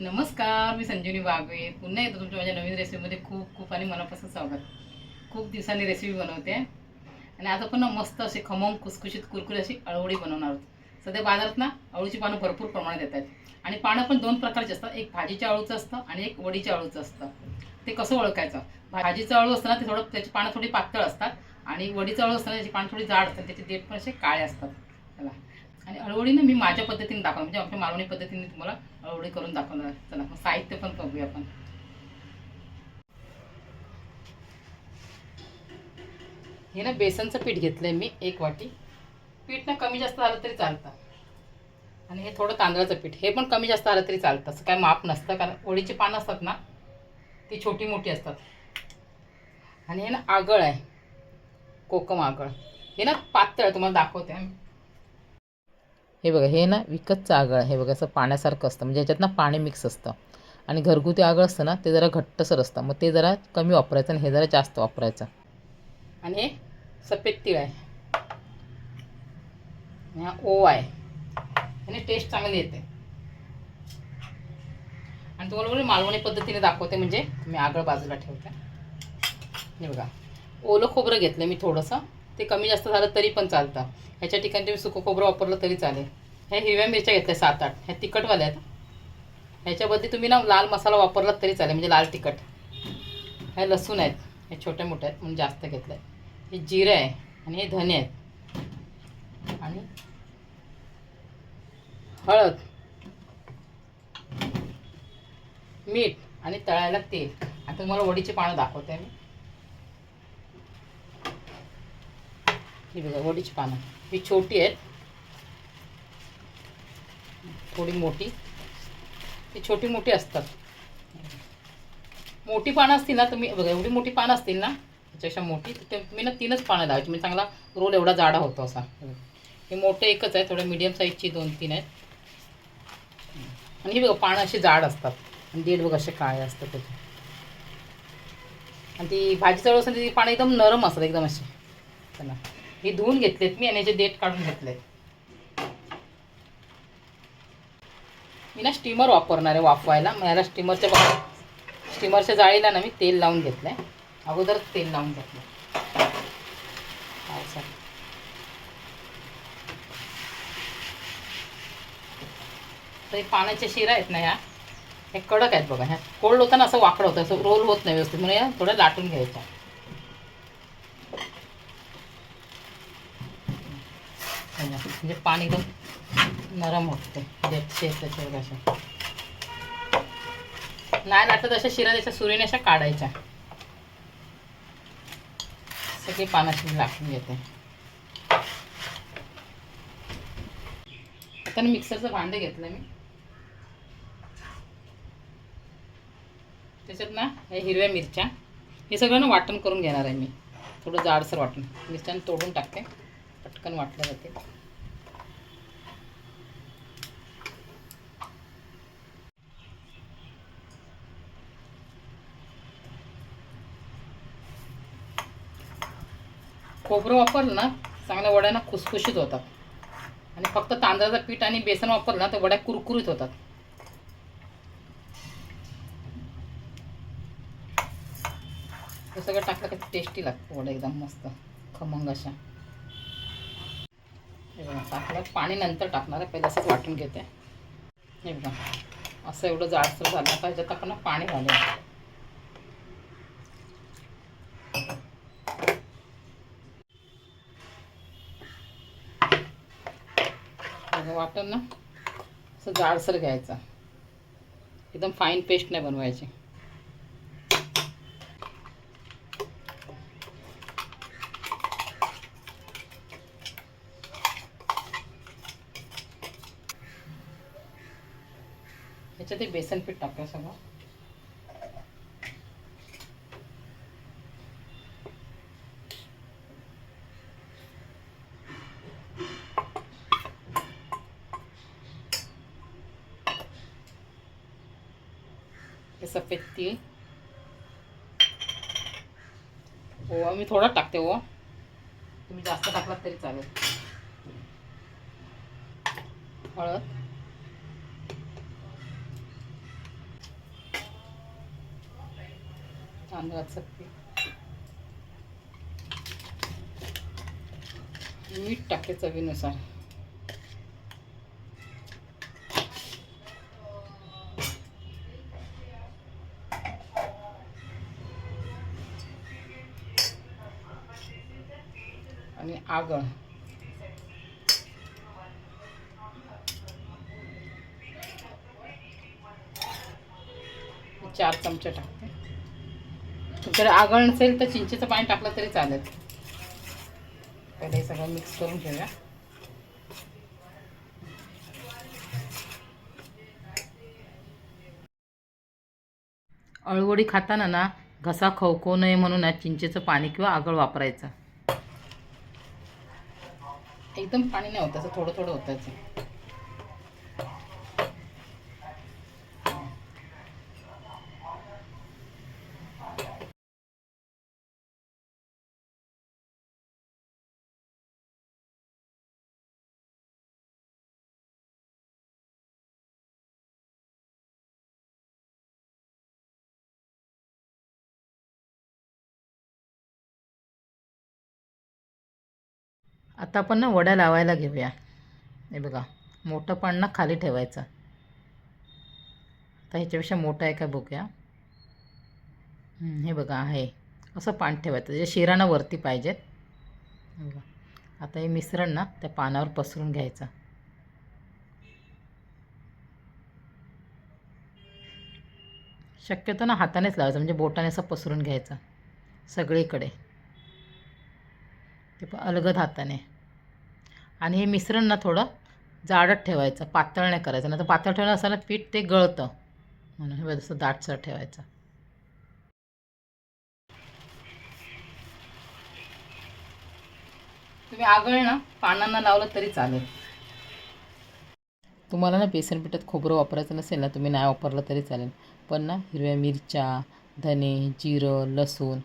नमस्कार मी संजीवनी वाघवे. पुन्हा येतो तुमच्या माझ्या नवीन रेसिपीमध्ये खूप खूप आणि मनापासून स्वागत. खूप दिवसांनी रेसिपी बनवते. आणि आता पण मस्त असे खमंग कुसकुशीत कुरकुरी अशी अळवडी बनवणार आहोत. सध्या बाजारात ना अळूची पानं भरपूर प्रमाणात येत आहेत. आणि पानं पण दोन प्रकारचे असतात. एक भाजीच्या अळूचं असतं आणि एक वडीच्या अळूचं असतं. ते कसं ओळखायचं? भाजीचं अळू असतं ना ते थोडं त्याची पानं थोडी पातळ असतात आणि वडीचं अळू असतं ना त्याची पानं थोडी जाड असतात त्याचे देठ पण असे काळे असतात. त्याला आणि अळवडी मी माझ्या पद्धतीने दाखवणार म्हणजे आपल्या मालवणी पद्धतीने तुम्हाला अळवडी करून दाखवणार. चला मग साहित्य पण बघूया आपण. हे ना बेसनचं पीठ घेतलंय मी एक वाटी. पीठ ना कमी जास्त झालं तरी चालतं. आणि हे थोडं तांदळाचं पीठ हे पण कमी जास्त आलं तरी चालतं. असं काय माप नसतं कारण ओळीची पानं असतात ना ती छोटी मोठी असतात. आणि हे ना आगळ आहे कोकम आगळ. हे ना पातळ तुम्हाला दाखवते. हे बघा हे ना विकतचं आगळ आहे. हे बघा असं पाण्यासारखं असतं. म्हणजे याच्यात ना पाणी मिक्स असतं. आणि घरगुती आगळ असतं ना ते जरा घट्टसर असतं. मग ते जरा कमी वापरायचं आणि हे जरा जास्त वापरायचं. आणि हे सफेद तीळ आहे. ओ हा आहे. आणि टेस्ट चांगली येते. आणि तुम्हाला बोलू मालवणी पद्धतीने दाखवते म्हणजे मी आगळ बाजूला ठेवते. हे बघा. ओलं खोबरं घेतलं मी थोडंसं. ते कमी जास्त झालं तरी पण चालतं. ह्याच्या ठिकाणी तुम्ही सुकं खोबरं वापरलं तरी चालेल. ह्या हिरव्या मिरच्या घेतल्या सात आठ. ह्या तिखटवाल्या आहेत. ह्याच्याबद्दल तुम्ही ना लाल मसाला वापरला तरी चालेल म्हणजे लाल तिखट. ह्या लसूण आहेत हे छोट्या मोठ्या आहेत म्हणून जास्त घेतलं आहे हे जिरं आहे आणि हे धने आहेत. आणि हळद मीठ आणि तळायला तेल. आता तुम्हाला वडीची पानं दाखवते मी. ही बघा वडीची पानं. ही छोटी आहेत. थोडी मोठी. ती छोटी मोठी असतात. मोठी पानं असतील ना तुम्ही बघा एवढी मोठी पानं असतील ना त्याच्यापेक्षा मोठी तर ते मी ना तीनच पानं लावायची. म्हणजे चांगला रोल एवढा जाडा होतो असा. हे मोठं एकच आहे थोडं मीडियम साईजची दोन तीन आहेत. आणि ही बघा पानं अशी जाड असतात. आणि देठ बघ असे काळे असतात त्याचे. आणि ती भाजी चढ असते ती पानं एकदम नरम असतात एकदम असे चला. हे धुवून घेतलेत. मी आणि याचे देठ काढून घेतलेत मी ना स्टीमर वापरणार आहे वाफवायला. मग याला स्टीमरच्या स्टीमरच्या जाळीला ना मी तेल लावून घेतलं आहे तेल लावून घेतलं तर हे पाण्याच्या शिरा आहेत ना ह्या. हे कडक आहेत बघा. ह्या कोल्ड होताना असं वाकडं होतं. असं रोल होत नाही व्यवस्थित. म्हणून या थोडं लाटून घ्यायचं म्हणजे पाणी एकदम नरम होते. देठचे अशा. नाही आता तशा शिरा त्याच्या सुरीने अशा काढायच्या. सगळी पानाशी लाटून घेते. आता मिक्सरचं भांडं घेतलं मी. त्याच्यात ना हे हिरव्या मिरच्या हे सगळं ना वाटण करून घेणार आहे मी. थोडं जाडसर वाटण. मिरच्यानं तोडून टाकते. पटकन वाटलं जाते. खोबरं वापरलं ना चांगल्या वड्यांना खुसखुशीत होतात. आणि फक्त तांदळाचं पीठ आणि बेसन वापरलं ना तर वड्या कुरकुरीत होतात. हे सगळं टाकलं की टेस्टी लागतं वडा एकदम मस्त. खमंग अशा. टाकलं. पाणी नंतर टाकणार आहे. पहिलं असंच वाटून घेते. एकदम असं एवढं जाडसर झालं. आता ह्याच्यात आपण पाणी घालूया हे वाटण ना? असं जाडसर घ्यायचा. एकदम फाईन पेस्ट नाही बनवायची. ह्याच्यात ते बेसन पीठ टाकायचं सगळं. थोडं टाकते हो. तुम्ही जास्त टाकलात तरी चालेल. हळद. तांदळाचं पीठ. मीठ टाकते चवीनुसार. आणि चार चमचे टाकते. तुमच्याकडे आगळ नसेल तर चिंचेचं पाणी टाकलं तरी चालेल. पहिले हे सगळं मिक्स करून घेऊया. अळवडी खाताना ना घसा खवखवू नये म्हणून ना चिंचेचं पाणी किंवा आगळ वापरायचं. एकदम पाणी नाही होत असं थोडं थोडं होतं आता आपण ना वड्या लावायला घेऊया. हे बघा मोठं पान ना खाली ठेवायचं. आता ह्याच्यापेक्षा मोठं आहे का बघूया. हे बघा आहे. असं पान ठेवायचं जे शिरानं वरती पाहिजेत. हे बघा. आता हे मिश्रण ना त्या पानावर पसरून घ्यायचं. शक्यतो ना हातानेच लावायचं म्हणजे बोटाने असं पसरून घ्यायचं. सगळीकडे. ते पण अलगद हाताने. आणि हे मिश्रण ना थोडं जाडत ठेवायचं पातळ नाही करायचं. नाही तर पातळ ठेवलं असं ना पीठ ते गळतं. म्हणून हे जसं दाटसर ठेवायचं. तुम्ही आगळ ना पानांना लावलं तरी चालेल. तुम्हाला ना बेसन पिठात खोबरं वापरायचं नसेल ना तुम्ही नाही वापरलं तरी चालेल. पण ना हिरव्या मिरच्या धने जिरं लसूण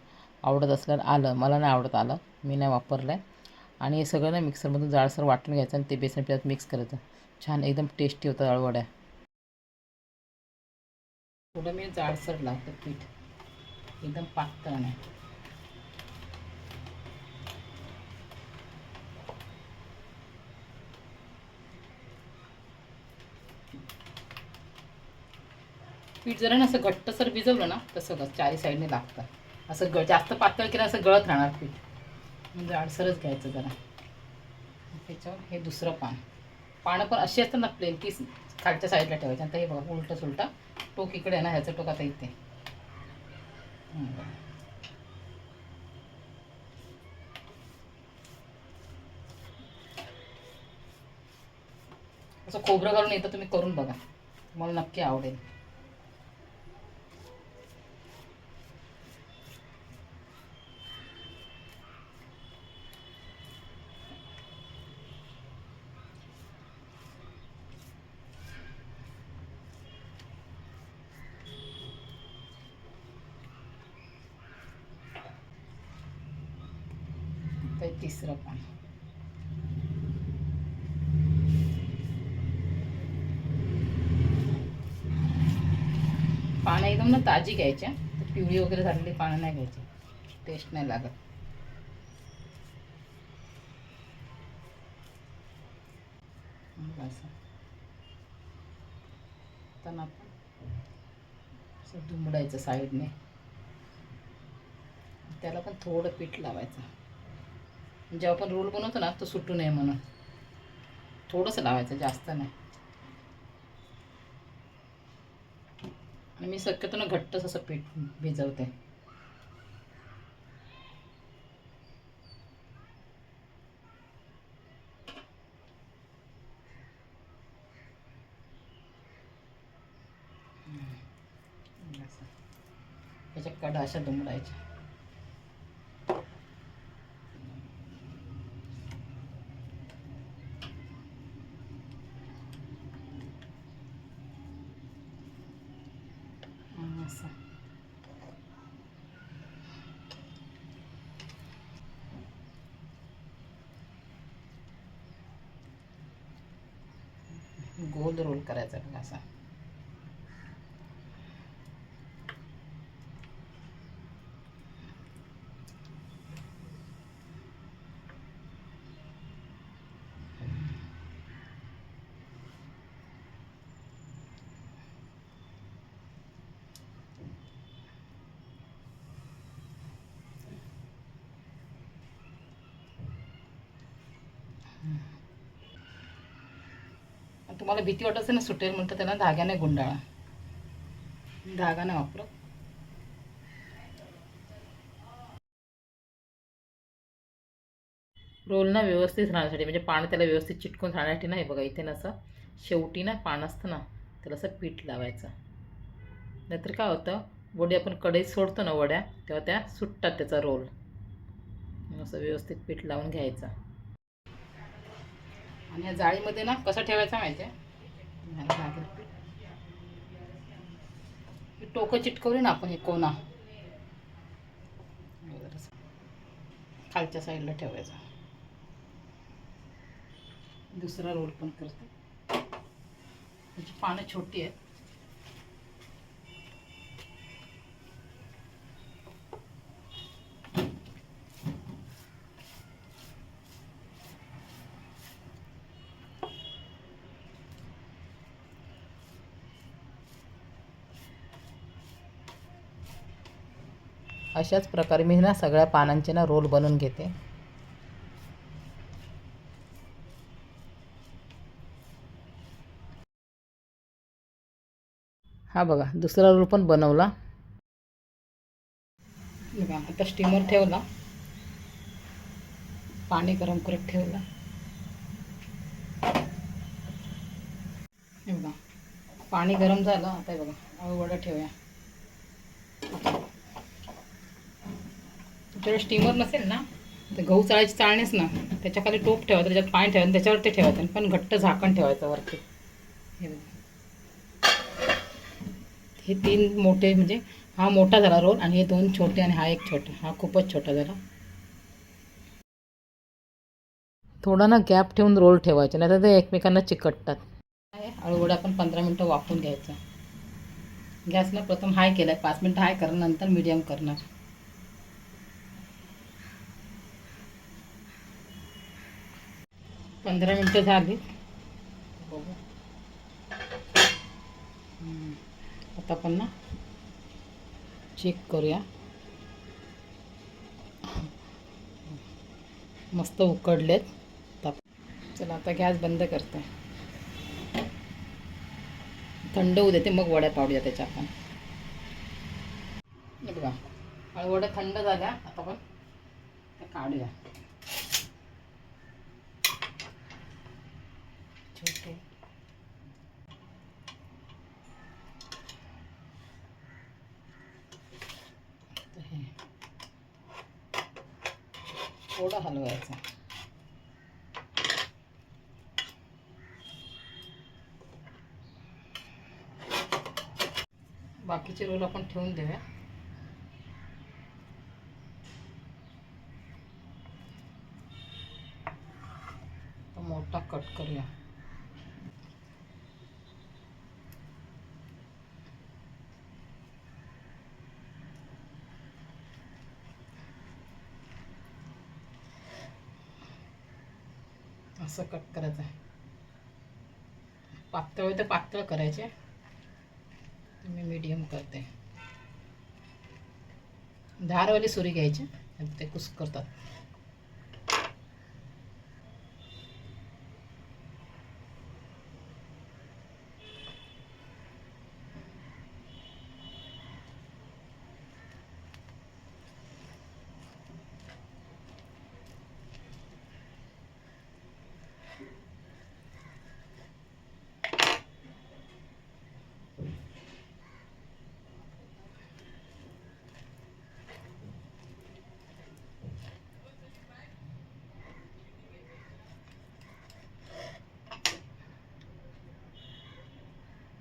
आवडत असल्यावर आलं. मला नाही आवडत आलं. मी नाही वापरलं आहे आणि हे सगळं ना मिक्सरमधून जाडसर वाटून घ्यायचं आणि ते बेसन पिठात मिक्स करायचं. छान एकदम टेस्टी होतं अळवड्या थोडं मी जाडसर लागतं पीठ. एकदम पातळ नाही. पीठ जरा ना असं घट्टसर भिजवलं ना तसं चारी साईडने लागतं. असं ग जास्त पातळ केलं असं गळत राहणार पीठ. म्हणजे आडसरच घ्यायचं जरा. त्याच्यावर हे दुसरं पान. पानं पण अशी असतात ना प्लेन की खालच्या साईडला ठेवायची. आता हे बघा उलटं सुलटा टोक इकडे आहे ना ह्याचं टोक आता इथे. असं खोबरं घालून येतं तुम्ही करून बघा. तुम्हाला नक्की आवडेल. आहे तिसरं पान. पानं एकदम ना ताजी घ्यायच्या. तर पिवळी वगैरे झालेली पानं नाही घ्यायची. टेस्ट नाही लागत. असं. असं दुमडायचं साईडने. त्याला पण थोडं पीठ लावायचं. जेव्हा आपण रोल बनवतो ना तो सुटू नये म्हणून. थोडंसं लावायचं जास्त नाही. आणि मी शक्यतो ना घट्टच असं पीठ भिजवते. त्याच्या कडा अशा दुमडायच्या हं, असं गोल रोल करायचा बघा असा? तुम्हाला भीती वाटत असेल ना सुटेल म्हणतं त्यांना धाग्याने गुंडाळा. धागा नाही वापरत. रोल ना व्यवस्थित राहण्यासाठी म्हणजे पान त्याला व्यवस्थित चिटकून राहण्यासाठी नाही बघा इथे ना असं शेवटी ना पान असतं ना त्याला असं पीठ लावायचं. नाहीतर काय होतं वडी आपण कढईत सोडतो ना वड्या तेव्हा त्या सुटतात त्याचा रोल. असं व्यवस्थित पीठ लावून घ्यायचा. आणि या जाळीमध्ये ना कसं ठेवायचं माहिती आहे? हे टोकं चिटकवली ना आपण हे कोणा खालच्या साईडला ठेवायचा. दुसरा रोल पण करते. त्याची पानं छोटी आहेत. अशाच प्रकारे मी ना सगळ्या पानांचे ना रोल बनवून घेते. हा बघा दुसरा रोल पण बनवला. बघा आता स्टीमर ठेवला. पाणी गरम करत ठेवला. हे बघा पाणी गरम झालं. आता बघा वडं ठेवूया. तुमच्याकडे स्टीमर नसेल ना तर गहू चाळायची चाळणीच ना. त्याच्याखाली टोप ठेवायचं त्याच्यात पाणी ठेवायचं त्याच्यावरती ठेवायचं पण घट्ट झाकण ठेवायचं वरती. हे हे तीन मोठे म्हणजे हा मोठा झाला रोल आणि हे दोन छोटे आणि हा एक छोटा. हा खूपच छोटा झाला. थोडा ना गॅप ठेवून रोल ठेवायचे नाही तर ते एकमेकांना चिकटतात. अळूवडा आपण पंधरा मिनटं वाफून घ्यायचं. गॅसनं प्रथम हाय केला आहे पाच मिनटं हाय करणार नंतर मीडियम करणार. पंधरा मिनटं झाली. बघू आता आपण ना चेक करूया. मस्त उकडलेत. चला आता गॅस बंद करते. थंड होऊ देते मग वड्या पाडूया त्याच्या आपण. बघा वड्या थंड झाल्या. आता आपण त्या काढूया. छोटे आता थोडं हलवायचं. बाकीचे रोल आपण ठेवून देऊया. मोठा कट करूया. असं कट करायचं आहे. पातळ तर पातळ करायचे. मी मीडियम करते. धारवाली सुरी घ्यायची ते कुस करतात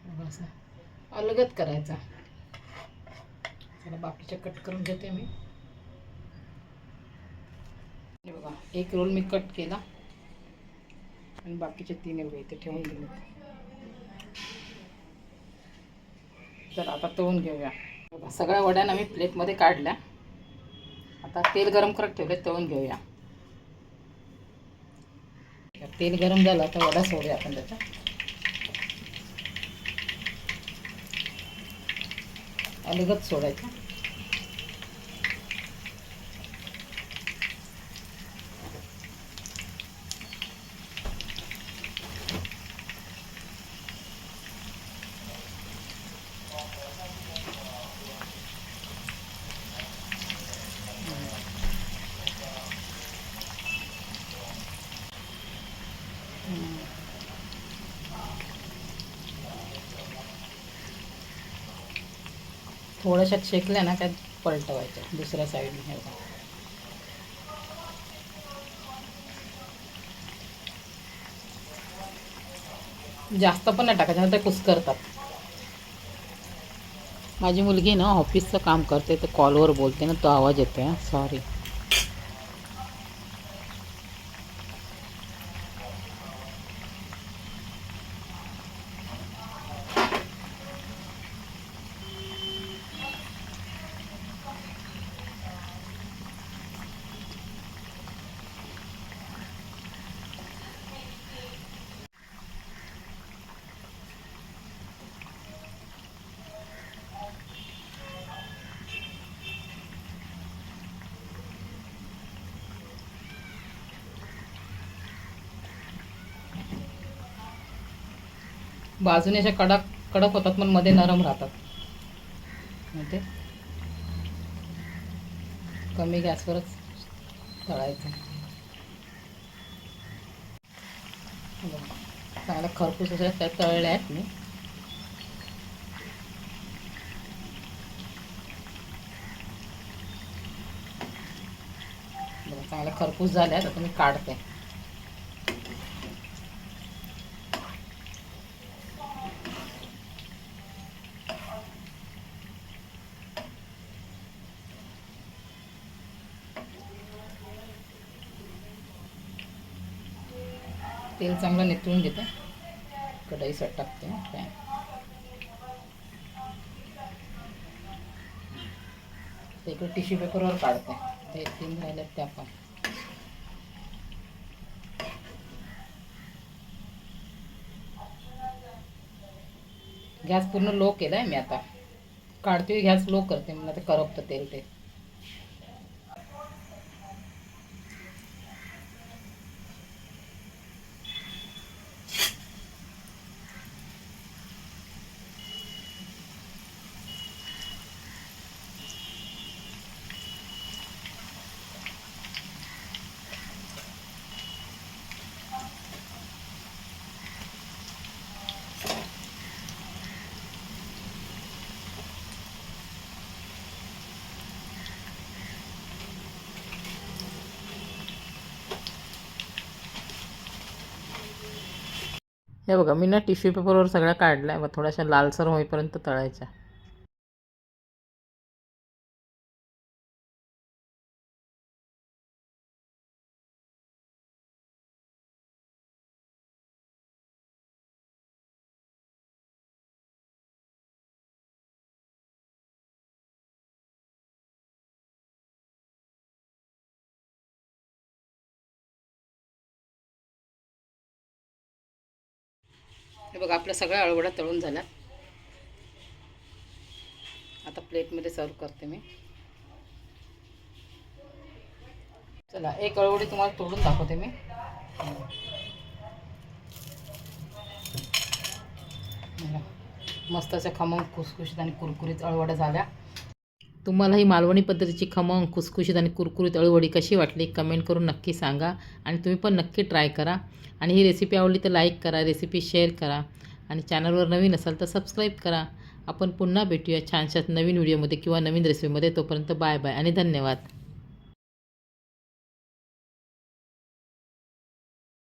बघा असा अलगत करायचा. चला बाकीच्या कट करून घेते मी. हे बघा एक रोल मी कट केला. आणि बाकीचे तीन एवढे इथे ठेवून दिले तर आता तळून घेऊया. बघा सगळ्या वड्यांना मी प्लेटमध्ये काढल्या. आता तेल गरम करत ठेवले तळून घेऊया. तेल गरम झालं तर वडा सोडूया आपण त्याचा. अलगच सोडायचं. थोड्याशा शेकल्या ना त्यात पलटवायच्या दुसऱ्या साईडने हे बघा. जास्त पण नाही टाकायचं ते कुस्करतात माझी मुलगी ना ऑफिसचं काम करते तर कॉलवर बोलते ना तो आवाज येतो सॉरी बाजूने अशा कडक कडक होतात पण मध्ये नरम राहतात. म्हणजे कमी गॅसवरच तळायचं. चांगला चांगल्या खरपूस अशा त्या तळल्या आहेत मी. बघा, चांगल्या खरपूस झाल्या आहेत तर मी काढते. तेल चांगलं नितळून घेते. कढईसाठी टाकते. पॅन ते इकडे टिश्यू पेपरवर काढते. ते तीन राहिल्यात त्या पण. गॅस पूर्ण लो केला आहे मी आता. काढते गॅस लो करते. मला ते करपतं तेल ते. हे बघा मी ना टिश्यू पेपरवर सगळ्या काढल्या मग थोड्याशा लालसर होईपर्यंत तळायच्या. बघा आपल्या सगळ्या अळवड्या तळून झाल्या. आता प्लेटमध्ये सर्व करते मी. चला एक अळवडी तुम्हाला तोडून दाखवते मी. मस्त अशा खमंग खुसखुशीत आणि कुरकुरीत अळवड्या झाल्या. तुम्हाला ही मालवणी पद्धतीची खमंग खुसखुशीत आणि कुरकुरीत अळूवडी कशी वाटली कमेंट करून नक्की सांगा. आणि तुम्ही पण नक्की ट्राय करा. आणि ही रेसिपी आवडली तर लाईक करा रेसिपी शेअर करा. आणि चॅनलवर नवीन असाल तर सबस्क्राईब करा. आपण पुन्हा भेटूया छानशात नवीन व्हिडिओमध्ये किंवा नवीन रेसिपीमध्ये तोपर्यंत बाय बाय आणि धन्यवाद.